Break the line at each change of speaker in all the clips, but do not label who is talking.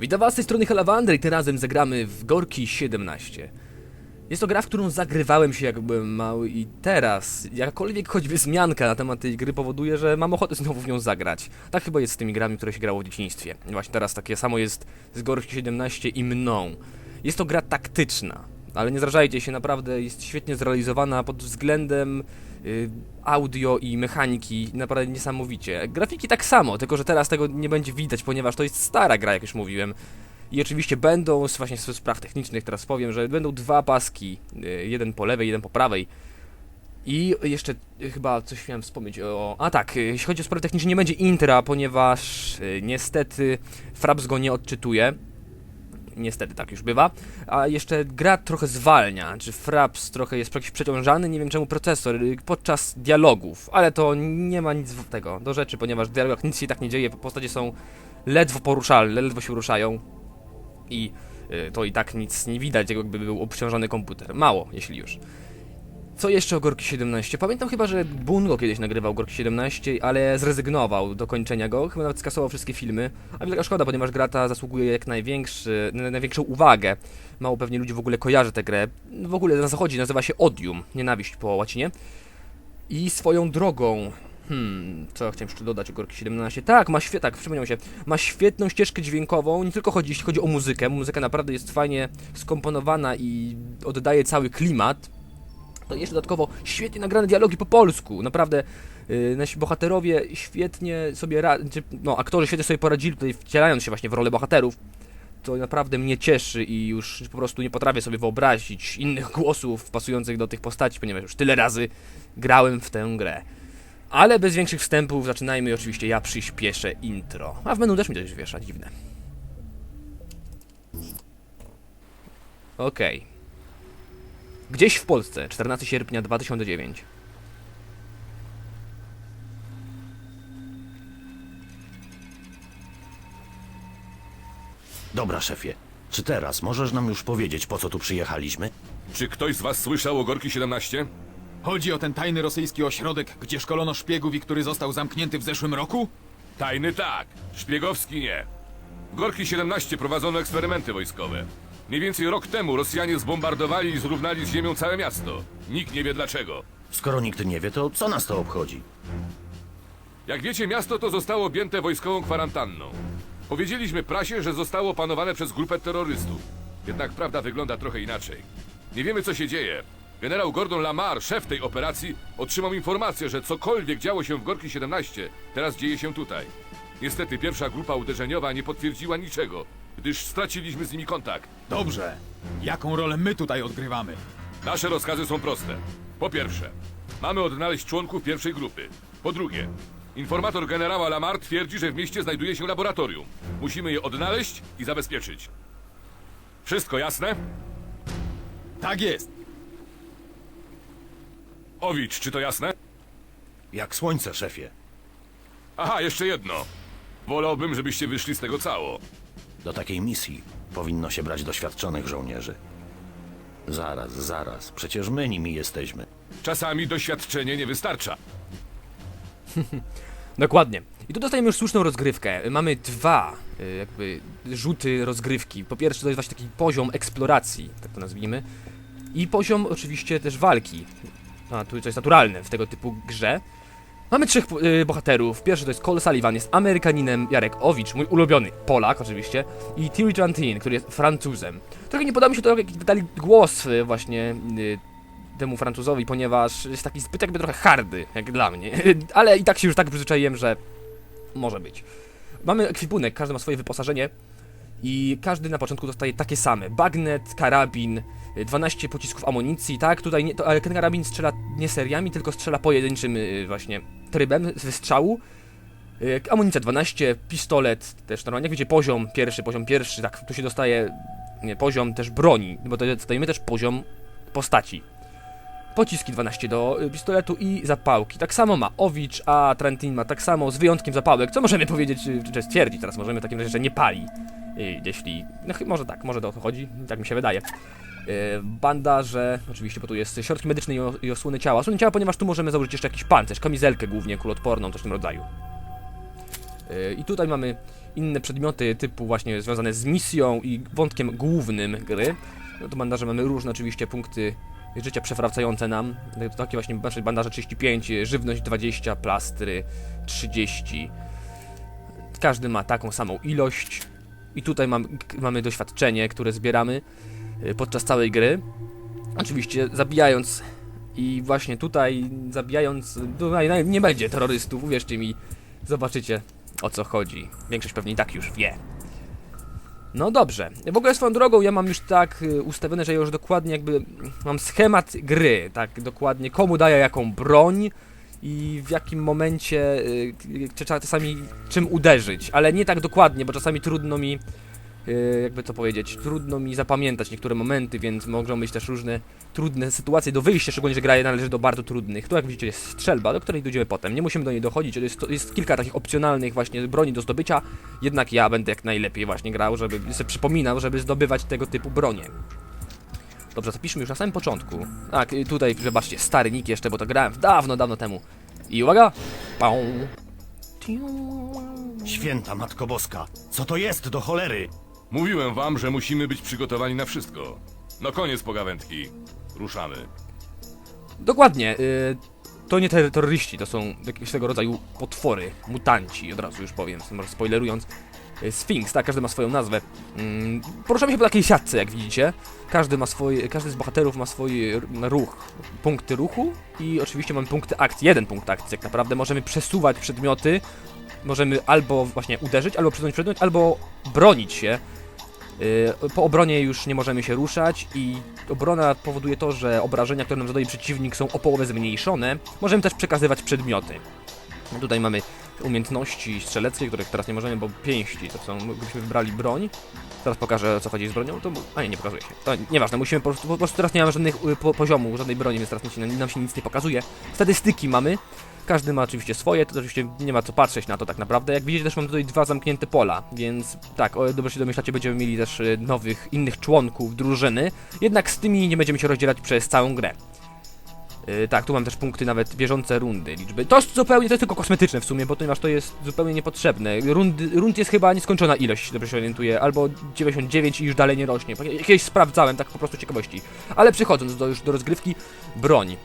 Witam was z tej strony Halawandry i tym razem zagramy w Gorki 17. Jest to gra, w którą zagrywałem się jak byłem mały i teraz jakakolwiek choćby wzmianka na temat tej gry powoduje, że mam ochotę znowu w nią zagrać. Tak chyba jest z tymi grami, które się grało w dzieciństwie. Właśnie teraz takie samo jest z Gorki 17 i mną. Jest to gra taktyczna, ale nie zrażajcie się, naprawdę jest świetnie zrealizowana pod względem audio i mechaniki, naprawdę niesamowicie. Grafiki tak samo, tylko że teraz tego nie będzie widać, ponieważ to jest stara gra, jak już mówiłem. I oczywiście będą, właśnie z spraw technicznych teraz powiem, że będą dwa paski, y, jeden po lewej, jeden po prawej. I jeszcze y, chyba coś miałem wspomnieć o... A tak, y, jeśli chodzi o sprawy techniczne, nie będzie intra, ponieważ y, niestety Fraps go nie odczytuje. Niestety tak już bywa. A jeszcze gra trochę zwalnia, czy Fraps trochę jest jakiś przeciążany, nie wiem czemu procesor, y, podczas dialogów. Ale to nie ma nic tego do rzeczy, ponieważ w dialogach nic się tak nie dzieje, postacie są ledwo poruszalne, ledwo się ruszają. I y, to i tak nic nie widać, jakby był obciążony komputer. Mało, jeśli już. Co jeszcze o Gorki 17? Pamiętam chyba, że Bungo kiedyś nagrywał Gorki 17, ale zrezygnował do kończenia go, chyba nawet skasował wszystkie filmy. A wielka szkoda, ponieważ gra ta zasługuje jak największy, na największą uwagę. Mało pewnie ludzi w ogóle kojarzy tę grę. W ogóle na zachodzie nazywa się Odium, nienawiść po łacinie. I swoją drogą, Hmm, co ja chciałem jeszcze dodać o Gorki 17? Tak, ma tak, przypomniał się, ma świetną ścieżkę dźwiękową, nie tylko chodzi, jeśli chodzi o muzykę, muzyka naprawdę jest fajnie skomponowana i oddaje cały klimat, to jeszcze dodatkowo świetnie nagrane dialogi po polsku, naprawdę yy, nasi bohaterowie świetnie sobie, ra- czy, no aktorzy świetnie sobie poradzili tutaj wcielając się właśnie w rolę bohaterów, to naprawdę mnie cieszy i już po prostu nie potrafię sobie wyobrazić innych głosów pasujących do tych postaci, ponieważ już tyle razy grałem w tę grę. Ale bez większych wstępów zaczynajmy. Oczywiście ja przyspieszę intro. A w menu też mi coś wiesza, dziwne. Okej. Gdzieś w Polsce, 14 sierpnia 2009.
Dobra, szefie. Czy teraz możesz nam już powiedzieć, po co tu przyjechaliśmy?
Czy ktoś z was słyszał o Gorki 17?
Chodzi o ten tajny rosyjski ośrodek, gdzie szkolono szpiegów i który został zamknięty w zeszłym roku?
Tajny tak, szpiegowski nie. W Gorki 17 prowadzono eksperymenty wojskowe. Mniej więcej rok temu Rosjanie zbombardowali i zrównali z ziemią całe miasto. Nikt nie wie dlaczego.
Skoro nikt nie wie, to co nas to obchodzi?
Jak wiecie, miasto to zostało objęte wojskową kwarantanną. Powiedzieliśmy prasie, że zostało opanowane przez grupę terrorystów. Jednak prawda wygląda trochę inaczej. Nie wiemy, co się dzieje. Generał Gordon Lamar, szef tej operacji, otrzymał informację, że cokolwiek działo się w Gorki 17, teraz dzieje się tutaj. Niestety pierwsza grupa uderzeniowa nie potwierdziła niczego, gdyż straciliśmy z nimi kontakt.
Dobrze. Jaką rolę my tutaj odgrywamy?
Nasze rozkazy są proste. Po pierwsze, mamy odnaleźć członków pierwszej grupy. Po drugie, informator generała Lamar twierdzi, że w mieście znajduje się laboratorium. Musimy je odnaleźć i zabezpieczyć. Wszystko jasne?
Tak jest.
Owicz, czy to jasne?
Jak słońce, szefie.
Aha, jeszcze jedno. Wolałbym, żebyście wyszli z tego cało.
Do takiej misji powinno się brać doświadczonych żołnierzy. Zaraz, zaraz. Przecież my nimi jesteśmy.
Czasami doświadczenie nie wystarcza.
Dokładnie. I tu dostajemy już słuszną rozgrywkę. Mamy dwa y, jakby rzuty rozgrywki. Po pierwsze to jest właśnie taki poziom eksploracji, tak to nazwijmy. I poziom oczywiście też walki. A tu co jest naturalne w tego typu grze. Mamy trzech y, bohaterów. Pierwszy to jest Cole Sullivan, jest Amerykaninem, Jarek Owicz, mój ulubiony, Polak oczywiście, i Thierry Trantin, który jest Francuzem. Trochę nie podoba mi się to, jak dali głos y, właśnie y, temu Francuzowi, ponieważ jest taki zbyt jakby trochę hardy, jak dla mnie. Ale i tak się już tak przyzwyczaiłem, że może być. Mamy ekwipunek, każdy ma swoje wyposażenie i każdy na początku dostaje takie same. Bagnet, karabin, 12 pocisków amunicji, tak? Tutaj nie, to, ale ten karabin strzela nie seriami, tylko strzela pojedynczym y, właśnie trybem z wystrzału. Y, Amunicja 12, pistolet też normalnie, jak wiecie, poziom pierwszy, poziom pierwszy, tak, tu się dostaje nie, poziom też broni, bo dostajemy też poziom postaci. Pociski 12 do y, pistoletu i zapałki. Tak samo ma Owicz, a Trentin ma tak samo, z wyjątkiem zapałek. Co możemy powiedzieć, y, czy, stwierdzić teraz? Możemy w takim razie, że nie pali. Y, Jeśli. No może tak, może to o to chodzi, tak mi się wydaje. Y, Bandaże, oczywiście, bo tu jest środki medyczne i, osłony ciała. Osłony ciała, ponieważ tu możemy założyć jeszcze jakiś pancerz, kamizelkę głównie, kulotporną, coś w tym rodzaju. Y, I tutaj mamy inne przedmioty typu właśnie związane z misją i wątkiem głównym gry. No to bandaże mamy różne oczywiście punkty życia przewracające nam. To takie właśnie znaczy bandaże 35, żywność 20, plastry 30. Każdy ma taką samą ilość. I tutaj mam, mamy doświadczenie, które zbieramy podczas całej gry. Oczywiście zabijając i właśnie tutaj zabijając, tutaj nie będzie terrorystów, uwierzcie mi, zobaczycie o co chodzi. Większość pewnie i tak już wie. No dobrze. W ogóle swoją drogą ja mam już tak y, ustawione, że już dokładnie jakby mam schemat gry, tak dokładnie komu daję jaką broń i w jakim momencie, y, czy czasami czym uderzyć, ale nie tak dokładnie, bo czasami trudno mi, y, jakby to powiedzieć, trudno mi zapamiętać niektóre momenty, więc mogą być też różne trudne sytuacje do wyjścia, szczególnie, że gra należy do bardzo trudnych. Tu jak widzicie jest strzelba, do której dojdziemy potem. Nie musimy do niej dochodzić, jest, jest kilka takich opcjonalnych właśnie broni do zdobycia, jednak ja będę jak najlepiej właśnie grał, żeby sobie przypominał, żeby zdobywać tego typu bronie. Dobrze, zapiszmy już na samym początku. Tak, y, tutaj, zobaczcie, stary nick jeszcze, bo to grałem dawno, dawno temu. I uwaga! Pał.
Święta Matko Boska, co to jest do cholery?
Mówiłem wam, że musimy być przygotowani na wszystko. No koniec pogawędki. Ruszamy.
Dokładnie, y, to nie ter- terroryści, to są jakiegoś tego rodzaju potwory, mutanci, od razu już powiem, może spoilerując. Y, Sphinx, tak, każdy ma swoją nazwę. Mm, poruszamy się po takiej siatce, jak widzicie. Każdy ma swój, każdy z bohaterów ma swój ruch, punkty ruchu i oczywiście mamy punkty akcji, jeden punkt akcji, jak naprawdę możemy przesuwać przedmioty, możemy albo właśnie uderzyć, albo przesunąć przedmiot, albo bronić się. Y, Po obronie już nie możemy się ruszać i obrona powoduje to, że obrażenia, które nam zadaje przeciwnik są o połowę zmniejszone. Możemy też przekazywać przedmioty. Tutaj mamy umiejętności strzeleckie, których teraz nie możemy, bo pięści to są, gdybyśmy wybrali broń. Teraz pokażę co chodzi z bronią, to... A nie, nie pokazuje się. To nieważne, musimy po prostu, po prostu teraz nie mamy żadnych y, po, poziomu, żadnej broni, więc teraz nam się, nam się nic nie pokazuje. Statystyki mamy. Każdy ma oczywiście swoje, to oczywiście nie ma co patrzeć na to tak naprawdę. Jak widzicie też mam tutaj dwa zamknięte pola, więc tak, o, dobrze się domyślacie, będziemy mieli też y, nowych, innych członków drużyny. Jednak z tymi nie będziemy się rozdzielać przez całą grę. Yy, tak, tu mam też punkty nawet bieżące rundy, liczby. To jest zupełnie, to jest tylko kosmetyczne w sumie, bo ponieważ to jest zupełnie niepotrzebne. Rundy, rund jest chyba nieskończona ilość, dobrze się orientuję, albo 99 i już dalej nie rośnie. Jakieś sprawdzałem, tak po prostu ciekawości. Ale przechodząc do, już do rozgrywki, broń.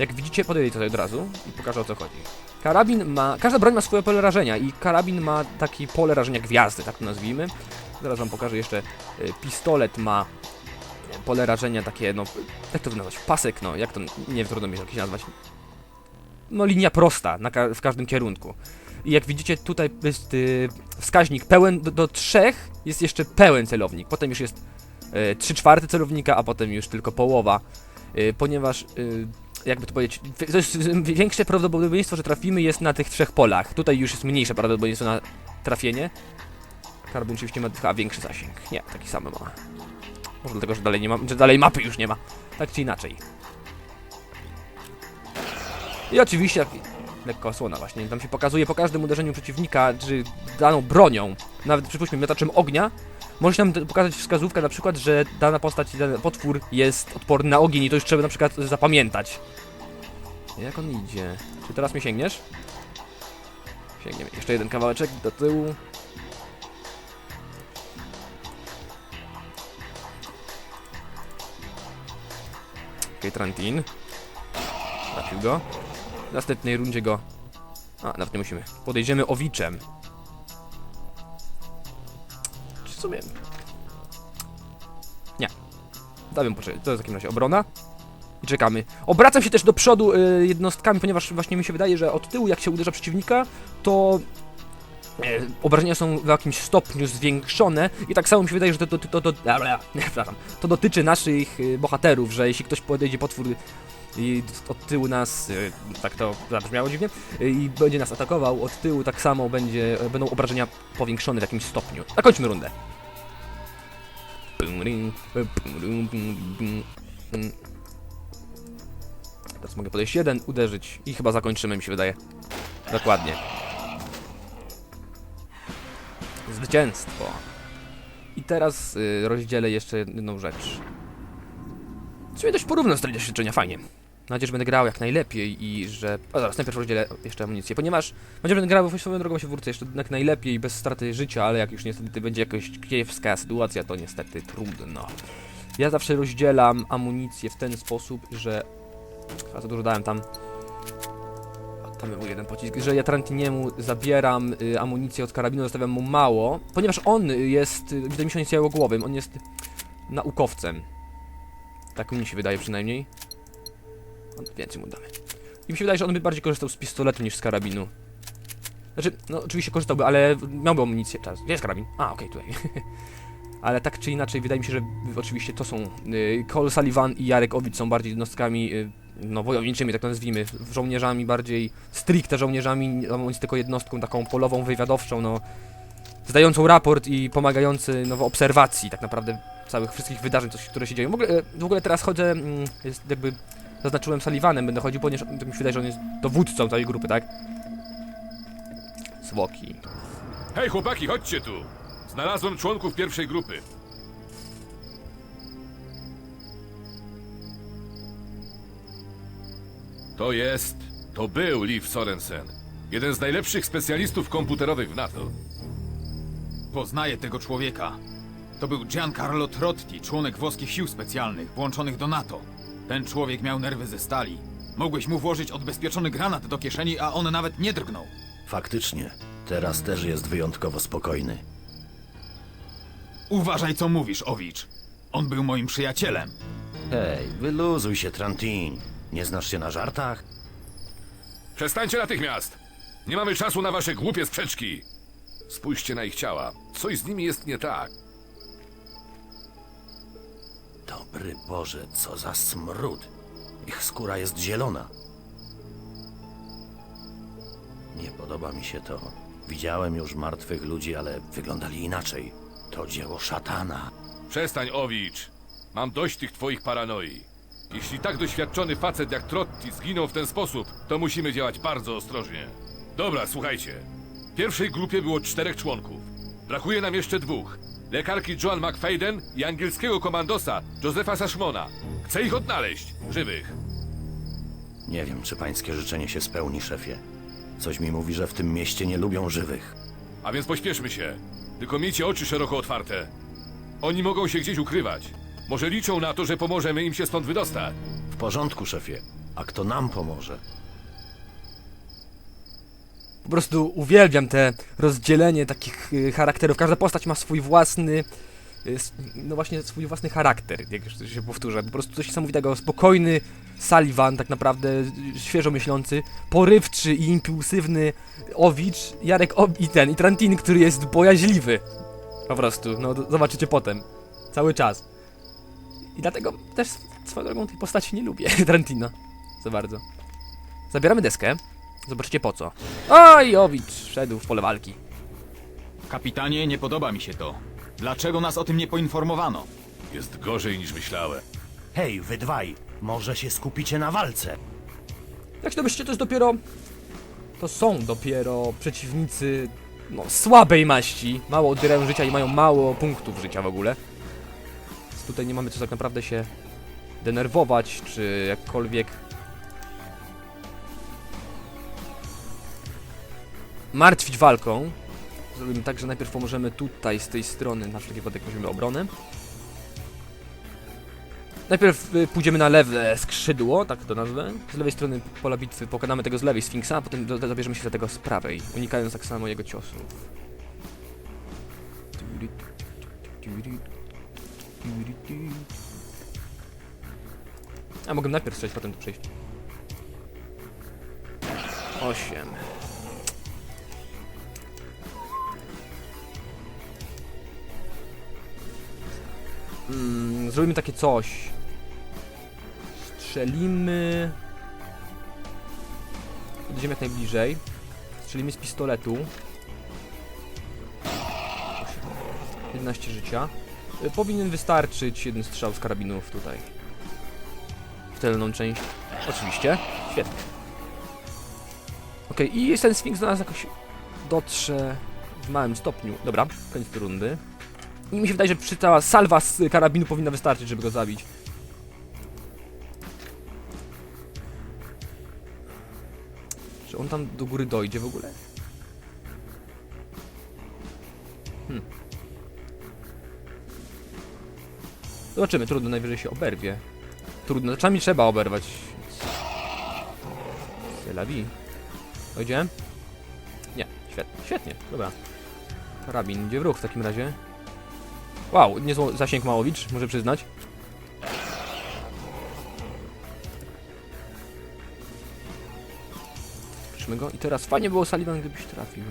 Jak widzicie, podejdę tutaj od razu i pokażę o co chodzi. Karabin ma, każda broń ma swoje pole rażenia i karabin ma taki pole rażenia gwiazdy, tak to nazwijmy. Zaraz wam pokażę jeszcze, y, pistolet ma pole rażenia takie, no, jak to nazwać, pasek, no, jak to, nie trudno mi jakieś nazwać. No, linia prosta na ka w każdym kierunku. I jak widzicie, tutaj jest y, wskaźnik pełen do, do trzech, jest jeszcze pełen celownik. Potem już jest y, 3 czwarte celownika, a potem już tylko połowa. Y, ponieważ, y, jakby to powiedzieć, wi- to jest większe prawdopodobieństwo, że trafimy jest na tych trzech polach. Tutaj już jest mniejsze prawdopodobieństwo na trafienie. Karbon oczywiście ma chyba większy zasięg. Nie, taki sam ma. Może dlatego, że dalej nie ma, że dalej mapy już nie ma. Tak czy inaczej. I oczywiście lekko osłona właśnie. Tam się pokazuje po każdym uderzeniu przeciwnika, czy daną bronią, nawet przypuśćmy miotaczem ognia, może się nam pokazać wskazówka na przykład, że dana postać, dany potwór jest odporny na ogień i to już trzeba na przykład zapamiętać. Jak on idzie? Czy teraz mnie sięgniesz? Sięgniemy. Jeszcze jeden kawałeczek do tyłu. Okej, Trantin. Trafił go. W następnej rundzie go... A, nawet nie musimy. Podejdziemy owiczem. W sumie... Nie. Damy poczekać. To jest w takim razie obrona. I czekamy. Obracam się też do przodu y, jednostkami, ponieważ właśnie mi się wydaje, że od tyłu jak się uderza przeciwnika, to e, obrażenia są w jakimś stopniu zwiększone i tak samo mi się wydaje, że to, to, to, to, to, to dotyczy naszych y, bohaterów, że jeśli ktoś podejdzie potwór i od tyłu nas, y, tak to zabrzmiało dziwnie, y, i będzie nas atakował od tyłu, tak samo będzie, będą obrażenia powiększone w jakimś stopniu. Zakończmy rundę. Teraz mogę podejść jeden, uderzyć i chyba zakończymy, mi się wydaje. Dokładnie. Zwycięstwo. I teraz y, rozdzielę jeszcze jedną rzecz. W sumie dość porówno stali doświadczenia, fajnie. Nadzieję, że będę grał jak najlepiej i że... O, zaraz, najpierw rozdzielę jeszcze amunicję, ponieważ... Mam nadzieję, że będę grał swoją drogą się wórce jeszcze jak najlepiej, bez straty życia, ale jak już niestety będzie jakaś kiepska sytuacja, to niestety trudno. Ja zawsze rozdzielam amunicję w ten sposób, że... A za dużo dałem tam... Tam był jeden pocisk, że ja Trantiniemu zabieram y, amunicję od karabinu, zostawiam mu mało, ponieważ on jest, y, wydaje mi się, on jest jałogłowym, on jest naukowcem. Tak mi się wydaje przynajmniej. On, więcej mu damy. I mi się wydaje, że on by bardziej korzystał z pistoletu niż z karabinu. Znaczy, no oczywiście korzystałby, ale miałby amunicję. Czas. Gdzie jest karabin? A, okej, tutaj. ale tak czy inaczej, wydaje mi się, że oczywiście to są y, Cole Sullivan i Jarek Owicz są bardziej jednostkami y, no wojowniczymi, tak to nazwijmy, żołnierzami bardziej stricte żołnierzami, a jest tylko jednostką taką polową, wywiadowczą, no zdającą raport i pomagający no, w obserwacji tak naprawdę całych wszystkich wydarzeń, coś, które się dzieją. W ogóle, w ogóle teraz chodzę, mm, jest jakby zaznaczyłem Sullivanem, będę chodził, ponieważ tak mi się wydaje, że on jest dowódcą całej grupy, tak? Zwłoki.
Hej, chłopaki, chodźcie tu! Znalazłem członków pierwszej grupy. To jest... To był Liv Sorensen. Jeden z najlepszych specjalistów komputerowych w NATO.
Poznaję tego człowieka. To był Giancarlo Trotti, członek włoskich sił specjalnych, włączonych do NATO. Ten człowiek miał nerwy ze stali. Mogłeś mu włożyć odbezpieczony granat do kieszeni, a on nawet nie drgnął.
Faktycznie, teraz też jest wyjątkowo spokojny.
Uważaj, co mówisz, Owicz. On był moim przyjacielem.
Hej, wyluzuj się, Trantin. Nie znasz się na żartach?
Przestańcie natychmiast! Nie mamy czasu na wasze głupie sprzeczki! Spójrzcie na ich ciała. Coś z nimi jest nie tak.
Dobry Boże, co za smród. Ich skóra jest zielona. Nie podoba mi się to. Widziałem już martwych ludzi, ale wyglądali inaczej. To dzieło szatana.
Przestań, Owicz! Mam dość tych twoich paranoi. Jeśli tak doświadczony facet jak Trotti zginął w ten sposób, to musimy działać bardzo ostrożnie. Dobra, słuchajcie. W pierwszej grupie było czterech członków. Brakuje nam jeszcze dwóch. Lekarki Joan McFadden i angielskiego komandosa Josepha Sashmona. Chcę ich odnaleźć, żywych.
Nie wiem, czy pańskie życzenie się spełni, szefie. Coś mi mówi, że w tym mieście nie lubią żywych.
A więc pośpieszmy się. Tylko miejcie oczy szeroko otwarte. Oni mogą się gdzieś ukrywać. Może liczą na to, że pomożemy im się stąd wydostać.
W porządku, szefie. A kto nam pomoże?
Po prostu uwielbiam te rozdzielenie takich y, charakterów. Każda postać ma swój własny, y, no właśnie swój własny charakter, jak już się powtórzę. Po prostu coś niesamowitego. Spokojny Sullivan, tak naprawdę y, świeżo myślący, porywczy i impulsywny Owicz, Jarek Ob i ten, i Trantini, który jest bojaźliwy. Po prostu, no zobaczycie potem. Cały czas. I dlatego też swoją drogą tej postaci nie lubię, Trantino. Za bardzo. Zabieramy deskę. Zobaczycie po co. Oj, Owicz wszedł w pole walki.
Kapitanie, nie podoba mi się to. Dlaczego nas o tym nie poinformowano?
Jest gorzej niż myślałem.
Hej, wy dwaj! Może się skupicie na walce?
Jak się domyślicie, to jest dopiero... To są dopiero przeciwnicy... No, słabej maści. Mało odbierają życia i mają mało punktów życia w ogóle. Więc tutaj nie mamy co tak naprawdę się denerwować, czy jakkolwiek... Martwić walką. Zrobimy tak, że najpierw pomożemy tutaj, z tej strony, na wszelki wypadek weźmiemy obronę. Najpierw y, pójdziemy na lewe skrzydło, tak to nazwę. Z lewej strony pola bitwy pokonamy tego z lewej Sfinksa, a potem zabierzemy się za tego z prawej, unikając tak samo jego ciosów. A mogę najpierw strzelić, potem tu przejść. Osiem. Mm, zrobimy takie coś. Strzelimy. Podejdziemy jak najbliżej. Strzelimy z pistoletu. 11 życia. Y, Powinien wystarczyć jeden strzał z karabinów tutaj. W tylną część. Oczywiście. Świetnie. Okej, i ten Sphinx do nas jakoś dotrze w małym stopniu. Dobra, koniec rundy. I mi się wydaje, że przy cała salwa z karabinu powinna wystarczyć, żeby go zabić. on tam do góry dojdzie w ogóle? Hmm. Zobaczymy, trudno, najwyżej się oberwie. Trudno, czasami trzeba oberwać. C'est la vie. Dojdzie? Nie, świetnie, świetnie, dobra. Karabin, gdzie wróg w takim razie? Wow, niezły zasięg Małowicz, muszę przyznać. Puszczmy go i teraz fajnie było Sullivan, gdybyś trafił.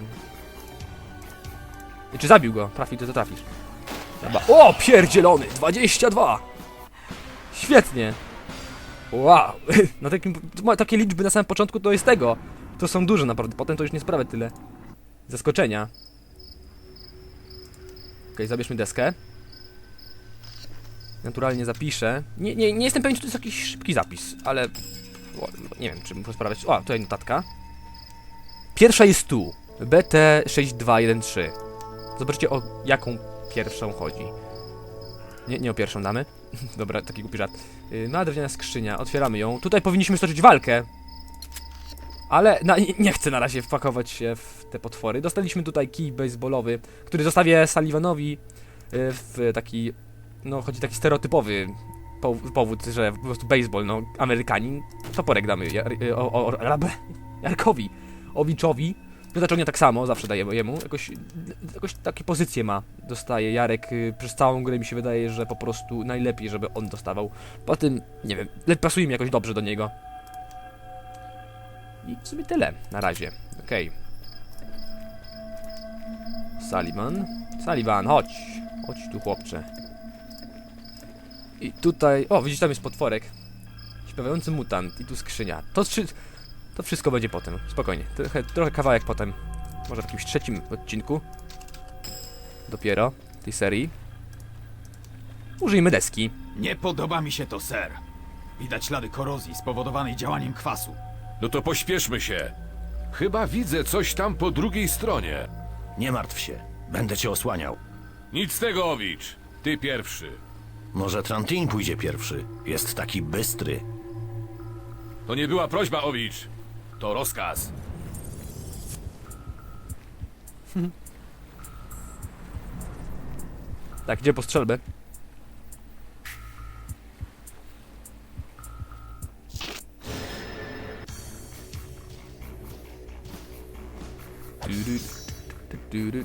Czy zabił go? Trafił, to, to trafisz. Dobra. O, pierdzielony! 22! Świetnie! Wow! Na takim, takie liczby na samym początku to jest tego. To są duże naprawdę, potem to już nie sprawia tyle. Zaskoczenia. Okej, zabierzmy deskę. Naturalnie zapiszę. Nie, nie, nie jestem pewien, czy to jest jakiś szybki zapis, ale... O, nie wiem, czy muszę sprawdzić. O, tutaj notatka. Pierwsza jest tu. BT6213. Zobaczcie, o jaką pierwszą chodzi. Nie, nie o pierwszą damy. Dobra, taki głupi żart. Yy, drewniana skrzynia, otwieramy ją. Tutaj powinniśmy stoczyć walkę. Ale na, nie- nie chcę na razie wpakować się w te potwory. Dostaliśmy tutaj kij baseballowy, który zostawię Sullivanowi yy, w taki, no chodzi taki stereotypowy pow- powód, że po prostu baseball, no Amerykanin, toporek damy Jar, y, o, o, o, Jarkowi, Owiczowi. No zaczął nie tak samo, zawsze dajemy jemu. Jakoś, jakoś takie pozycje ma, dostaje Jarek. y, Przez całą grę mi się wydaje, że po prostu najlepiej, żeby on dostawał. Po tym, nie wiem, pasuje mi jakoś dobrze do niego. I w sumie tyle na razie. Okej. Sullivan. Sullivan, chodź. Chodź tu, chłopcze. I tutaj... O, widzisz, tam jest potworek. Śpiewający mutant. I tu skrzynia. To, trzy... to wszystko będzie potem. Spokojnie. Trochę, trochę kawałek potem. Może w jakimś trzecim odcinku. Dopiero. Tej serii. Użyjmy deski.
Nie podoba mi się to, ser. Widać ślady korozji spowodowanej działaniem kwasu.
No to pośpieszmy się. Chyba widzę coś tam po drugiej stronie.
Nie martw się. Będę cię osłaniał.
Nic z tego, Owicz. Ty pierwszy.
Może Trantin pójdzie pierwszy. Jest taki bystry.
To nie była prośba, Owicz. To rozkaz.
Tak, gdzie po strzelbę?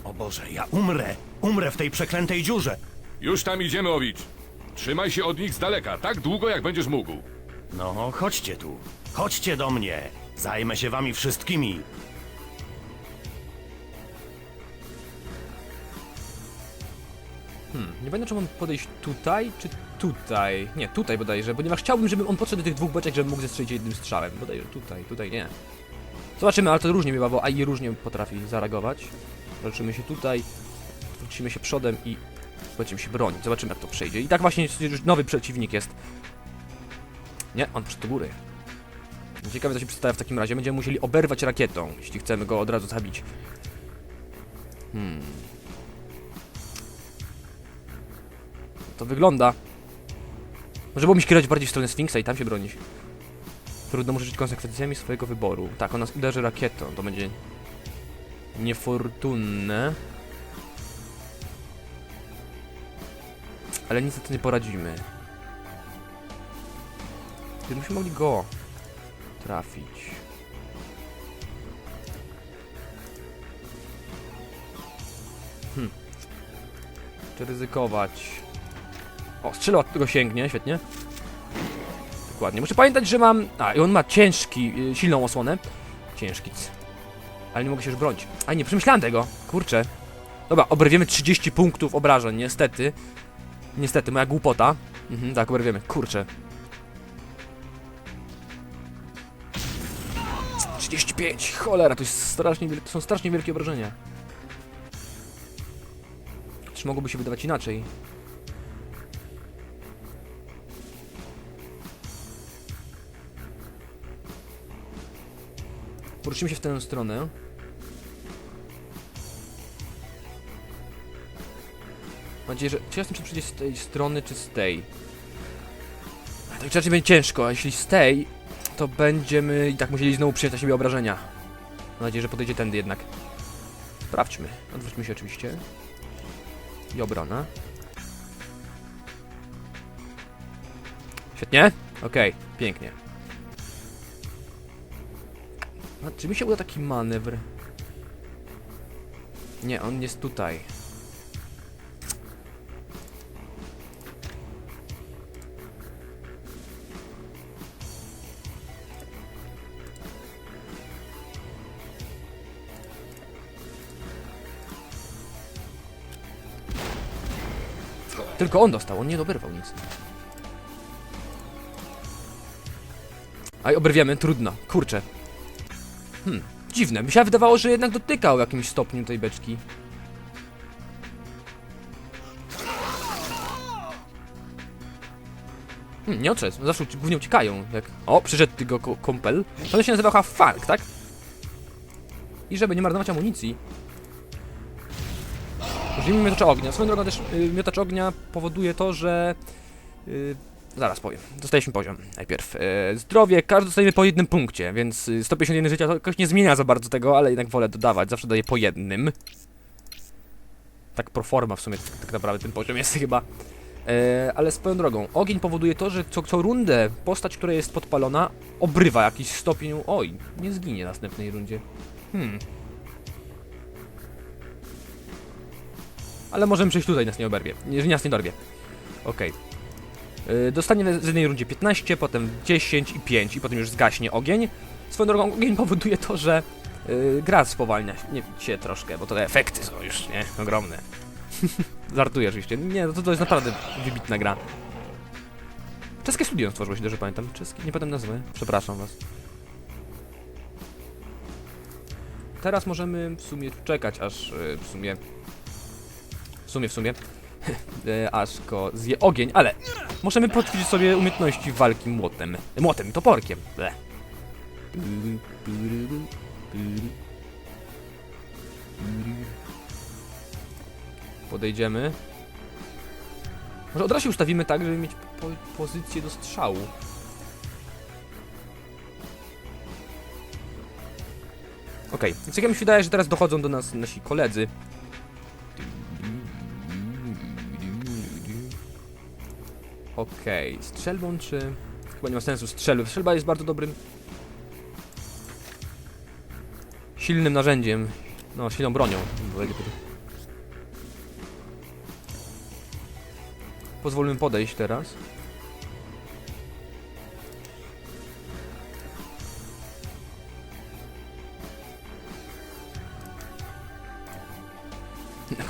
O Boże, ja umrę! Umrę w tej przeklętej dziurze!
Już tam idziemy, Owicz. Trzymaj się od nich z daleka, tak długo jak będziesz mógł.
No, chodźcie tu. Chodźcie do mnie. Zajmę się wami wszystkimi.
Nie pamiętam, czy mam podejść tutaj, czy tutaj. Nie, tutaj bodajże, ponieważ chciałbym, żeby on podszedł do tych dwóch beczek, żebym mógł zestrzelić jednym strzałem. Bodajże tutaj, tutaj nie. Zobaczymy, ale to różnie bywa, bo AI różnie potrafi zareagować. Zobaczymy się tutaj, wrócimy się przodem i będziemy się bronić. Zobaczymy, jak to przejdzie. I tak właśnie już nowy przeciwnik jest. Nie, on przyszedł do góry. Ciekawe, co się przedstawia w takim razie. Będziemy musieli oberwać rakietą, jeśli chcemy go od razu zabić. Hmm. To wygląda. Może było mi kierować bardziej w stronę Sfinksa i tam się bronić. Trudno mu żyć konsekwencjami swojego wyboru. Tak, on nas uderzy rakietą. To będzie niefortunne. Ale nic na to nie poradzimy. Gdybyśmy mogli go trafić. Hmm. Czy ryzykować? O, strzelał od tego sięgnie, świetnie. Dokładnie. Muszę pamiętać, że mam... A, i on ma ciężki, y, silną osłonę. Ciężki. c. Ale nie mogę się już bronić. A, nie przemyślałem tego. Kurczę. Dobra, oberwiemy 30 punktów obrażeń, niestety. Niestety, moja głupota. Mhm, tak, oberwiemy. Kurczę. 35, cholera, to, jest strasznie, to są strasznie wielkie obrażenia. Czy mogłoby się wydawać inaczej? Poruszymy się w tę stronę. Mam nadzieję, że... Czy ja przyjdzie z tej strony, czy z tej? To raczej będzie ciężko, a jeśli z tej, to będziemy i tak musieli znowu przyjąć na siebie obrażenia. Mam nadzieję, że podejdzie tędy jednak. Sprawdźmy. Odwróćmy się oczywiście. I obrona. Świetnie. Okej, pięknie. A czy mi się uda taki manewr? Nie, on jest tutaj. Tylko on dostał, on nie doberwał nic. Aj, oberwiemy, trudno, kurczę. Hmm, dziwne, mi się wydawało, że jednak dotykał w jakimś stopniu tej beczki. Hmm, nie odszedł, zawsze uci- głównie uciekają, jak... O, przyszedł tego kumpel. On się nazywał chyba Falk, tak? I żeby nie marnować amunicji, Użyjmy miotacza ognia. Swoją drogą też y, miotacz ognia powoduje to, że... Y, zaraz powiem. Dostaliśmy poziom najpierw. Y, zdrowie, każdy dostajemy po jednym punkcie, więc y, 151 życia to jakoś nie zmienia za bardzo tego, ale jednak wolę dodawać. Zawsze daję po jednym. Tak pro forma w sumie tak, tak naprawdę ten poziom jest chyba. E, ale swoją drogą, ogień powoduje to, że co, co rundę postać, która jest podpalona, obrywa jakiś stopień. Oj, nie zginie w następnej rundzie. Hmm. Ale możemy przejść tutaj, nas nie oberwie. Nas nie dorwie. Okej. Yy, Dostanie w jednej rundzie 15, potem 10 i 5 i potem już zgaśnie ogień. Swoją drogą ogień powoduje to, że yy, gra spowalnia się, nie, się troszkę, bo to efekty są już, nie? Ogromne. Żartuję oczywiście. Nie, no to, to jest naprawdę wybitna gra. Czeskie studio stworzyło się, dobrze pamiętam. Czeskie, nie pamiętam nazwy. Przepraszam was. Teraz możemy w sumie czekać, aż yy, w sumie sumie, w sumie. E, Aż go zje ogień, ale możemy poćwiczyć sobie umiejętności walki młotem. Młotem toporkiem. Podejdziemy. Może od razu ustawimy tak, żeby mieć po pozycję do strzału. Okej, więc jak mi się wydaje, że teraz dochodzą do nas nasi koledzy. Okej, strzelbą czy... Chyba nie ma sensu strzelby. Strzelba jest bardzo dobrym... Silnym narzędziem. No, silną bronią. Pozwólmy podejść teraz.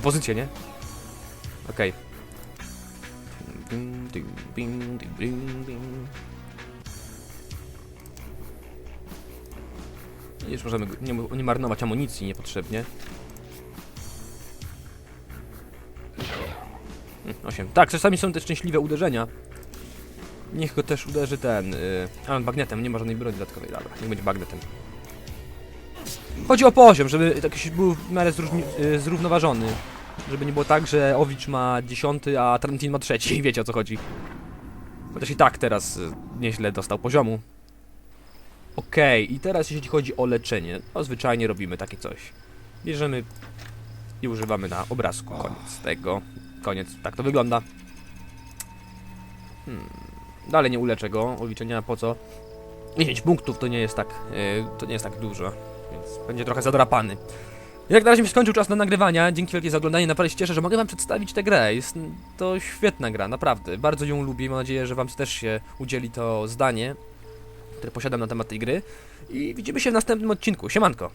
Pozycję, nie? Okej. Ding, ding, ding, ding. I Już możemy nie, nie marnować amunicji niepotrzebnie. 8. Tak, czasami są te szczęśliwe uderzenia. Niech go też uderzy ten. Yy, a, bagnetem, nie ma żadnej broni dodatkowej. Dobra, niech będzie bagnetem. Chodzi o poziom, żeby jakiś był w miarę yy, zrównoważony. Żeby nie było tak, że Owicz ma dziesiąty, a Tarantin ma trzeci. Wiecie o co chodzi. Chociaż i tak teraz y, nieźle dostał poziomu. Okej, i teraz jeśli chodzi o leczenie, to zwyczajnie robimy takie coś. Bierzemy i używamy na obrazku. Koniec tego. Koniec. Tak to wygląda. Hmm. Dalej nie uleczę go. Ma po co. 10 punktów to nie jest tak. y, to nie jest tak dużo. Więc będzie trochę zadrapany. Jak na razie mi skończył czas na nagrywania, dzięki wielkie za oglądanie, naprawdę się cieszę, że mogę wam przedstawić tę grę. Jest to świetna gra, naprawdę. Bardzo ją lubię, mam nadzieję, że wam też się udzieli to zdanie, które posiadam na temat tej gry. I widzimy się w następnym odcinku. Siemanko!